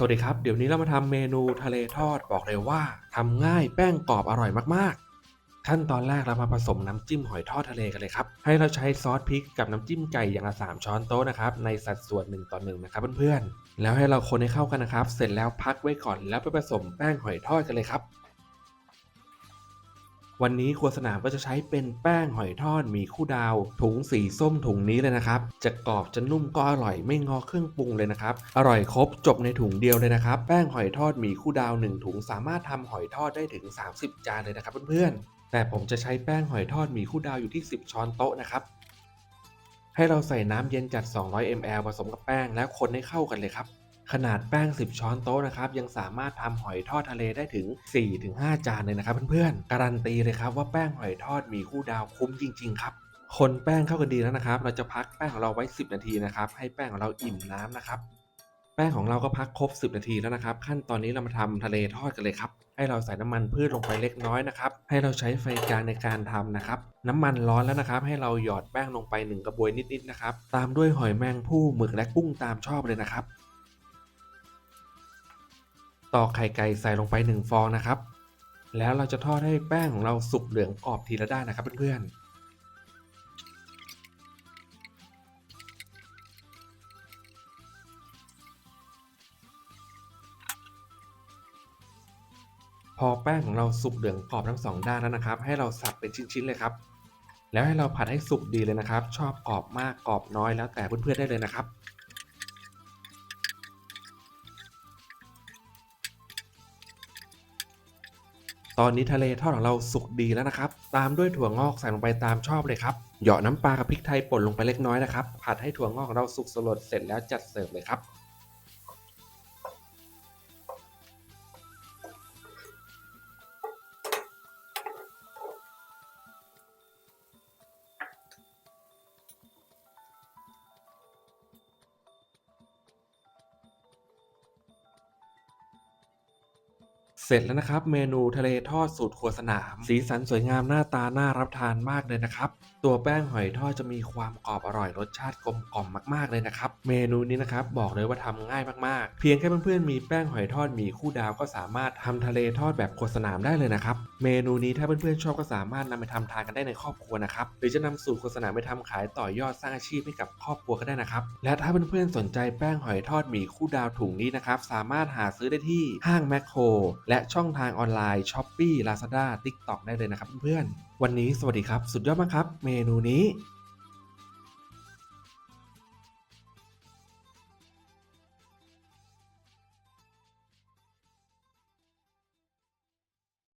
สวัสดีครับ เดี๋ยวนี้เรามาทำเมนูทะเลทอดบอกเลยว่าทำง่ายแป้งกรอบอร่อยมากๆ ขั้นตอนแรกเรามาผสมน้ำจิ้มหอยทอดทะเลกันเลยครับ ให้เราใช้ซอสพริกกับน้ำจิ้มไก่อย่างละ3ช้อนโต๊ะนะครับในสัดส่วน1ต่อ1นะครับเพื่อนๆ แล้วให้เราคนให้เข้ากันนะครับ เสร็จแล้วพักไว้ก่อนแล้วไปผสมแป้งหอยทอดกันเลยครับ วันนี้ครัวสนามก็จะใช้เป็นแป้งหอยทอดหมีคู่ดาว ถุงสีส้มถุงนี้เลยนะครับ จะกรอบจะนุ่มก็อร่อยไม่งอเครื่องปรุงเลยนะครับ อร่อยครบจบในถุงเดียวเลยนะครับ แป้งหอยทอดหมีคู่ดาว 1 ถุงสามารถทำหอยทอดได้ถึง 30 จานเลยนะครับเพื่อนๆ แต่ผมจะใช้แป้งหอยทอดหมีคู่ดาวอยู่ที่ 10 ช้อนโต๊ะนะครับ ให้เราใส่น้ำเย็นจัด 200 ml ผสมกับแป้งแล้วคนให้เข้ากันเลยครับ ขนาดแป้ง 10 ช้อนโต๊ะนะครับยังสามารถทำหอยทอดทะเลได้ถึง 4-5 จานเลยนะครับเพื่อนๆ การันตีเลยครับว่าแป้งหอยทอดมีคู่ดาวคุ้มจริงๆครับคนแป้งเข้ากันดีแล้วนะครับ เราจะพักแป้งของเราไว้ 10 นาทีนะครับ ให้แป้งของเราอิ่มน้ำนะครับ แป้งของเราก็พักครบ 10 นาทีแล้วนะครับ ขั้นตอนนี้เรามาทำทะเลทอดกันเลยครับ ให้เราใส่น้ำมันพืชลงไปเล็กน้อยนะครับ ให้เราใช้ไฟกลางในการทำนะครับ น้ำมันร้อนแล้วนะครับ ให้เราหยอดแป้งลงไปหนึ่งกระบวยนิดๆนะครับ ตามด้วยหอยแมงผู้หมึกและกุ้งตามชอบเลยนะครับ ตอกไข่ไก่ใส่ลงไป 1 ฟองนะครับ แล้วเราจะทอดให้แป้งของเราสุกเหลืองกรอบทีละด้านนะครับเพื่อนๆพอแป้งของเราสุกเหลืองกรอบทั้งสองด้านแล้วนะครับ ให้เราสับเป็นชิ้นๆเลยครับ แล้วให้เราผัดให้สุกดีเลยนะครับ ชอบกรอบมากกรอบน้อยแล้วแต่เพื่อนๆได้เลยนะครับ ตอนนี้ทะเลทอดของเราสุกดีแล้วนะครับ ตามด้วยถั่วงอกใส่ลงไปตามชอบเลยครับเหยาะน้ำปลากับพริกไทยป่นลงไปเล็กน้อยนะครับผัดให้ถั่วงอกของเราสุกสลดเสร็จแล้วจัดเสิร์ฟเลยครับ เสร็จแล้วนะครับ เมนูทะเลทอดสูตรครัวสนาม สีสันสวยงามหน้าตาน่ารับทานมากเลยนะครับ ตัวแป้งหอยทอดจะมีความกรอบอร่อยรสชาติกลมกล่อมมากๆเลยนะครับ เมนูนี้นะครับบอกเลยว่าทำง่ายมากๆ เพียงแค่เพื่อนๆมีแป้งหอยทอดหมีคู่ดาวก็สามารถทำทะเลทอดแบบครัวสนามได้เลยนะครับ เมนูนี้ถ้าเพื่อนๆชอบก็สามารถนำไปทำทานกันได้ในครอบครัวนะครับ หรือจะนำสูตรครัวสนามไปทำขายต่อยอดสร้างอาชีพให้กับครอบครัวก็ได้นะครับ และถ้าเพื่อนๆสนใจแป้งหอยทอดหมีคู่ดาวถุงนี้นะครับสามารถหาซื้อได้ที่ห้างแมคโครและช่องทางออนไลน์ช้อปปี้ลาซาด้าทิกตอกได้เลยนะครับเพื่อนๆวันนี้สวัสดีครับ สุดยอดมากครับ เมนูนี้